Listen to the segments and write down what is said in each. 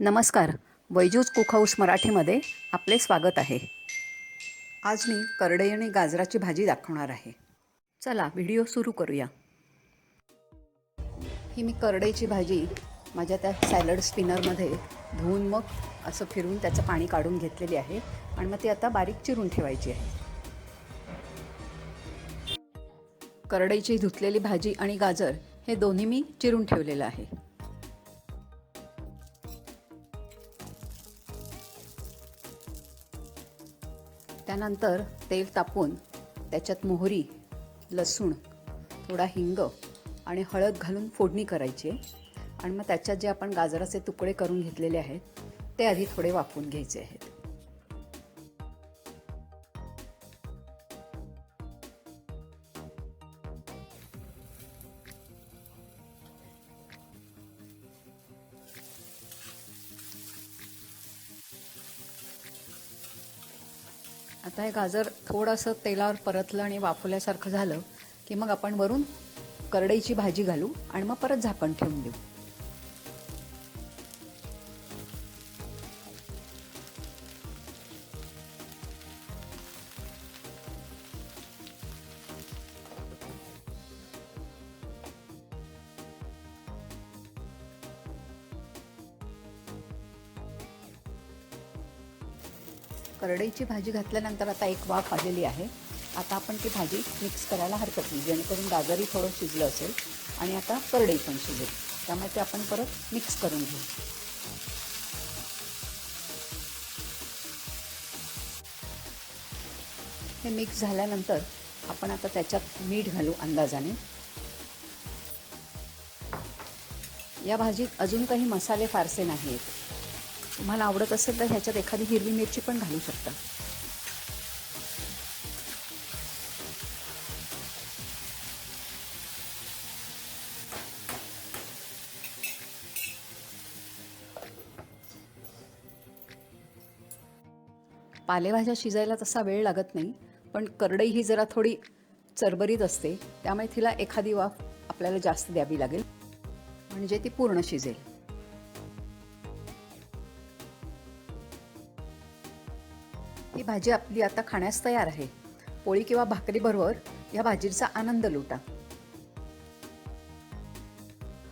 नमस्कार. वैजूज कुकहाऊस मराठीमध्ये आपले स्वागत आहे. आज मी करडई आणि गाजराची भाजी दाखवणार आहे. चला व्हिडिओ सुरू करूया. ही मी करडईची भाजी माझ्या त्या सॅलड स्पिनरमध्ये धुवून मग असं फिरून त्याचं पाणी काढून घेतलेली आहे आणि मग ती आता बारीक चिरून ठेवायची आहे. करडईची धुतलेली भाजी आणि गाजर हे दोन्ही मी चिरून ठेवलेलं आहे. त्यानंतर तेल तापून त्याच्यात मोहरी लसूण थोडा हिंग आणि हळद घालून फोडणी करायची. आणि मग त्याच्यात जे आपण गाजराचे तुकडे करून घेतलेले आहेत ते आधी थोडे वाफवून घ्यायचे आहेत. आता हे गाजर थोडंसं तेलावर परतलं आणि वाफवल्यासारखं झालं की मग आपण वरून करडईची भाजी घालू आणि मग परत झाकण ठेवून देऊ. करडईची भाजी घातल्यानंतर आता एक वाफ आलेली आहे. आता आपण ती भाजी मिक्स करायला हरकत नाही जेणेकरून गाजरही थोडं शिजलं असेल आणि आता करडई पण शिजेल. त्यामुळे ते आपण परत मिक्स करून घेऊ. हे मिक्स झाल्यानंतर आपण आता त्याच्यात मीठ घालू अंदाजाने. या भाजीत अजून काही मसाले फारसे नाहीत तुम्हाला आवडत असेल तर ह्याच्यात एखादी हिरवी मिरची पण घालू शकता. पालेभाज्या शिजायला तसा वेळ लागत नाही पण करडई ही जरा थोडी चरबरीत असते त्यामुळे तिला एखादी वाफ आपल्याला जास्त द्यावी लागेल. म्हणजे ती पूर्ण शिजेल. ही भाजी आपली आता खाण्यास तयार आहे. पोळी किंवा भाकरीबरोबर या भाजीचा आनंद लुटा.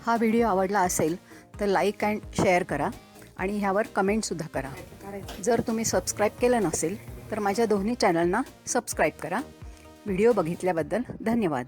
हा व्हिडिओ आवडला असेल तर लाईक अँड शेअर करा आणि ह्यावर कमेंटसुद्धा करा. जर तुम्ही सबस्क्राईब केलं नसेल तर माझ्या दोन्ही चॅनलना सबस्क्राईब करा. व्हिडिओ बघितल्याबद्दल धन्यवाद.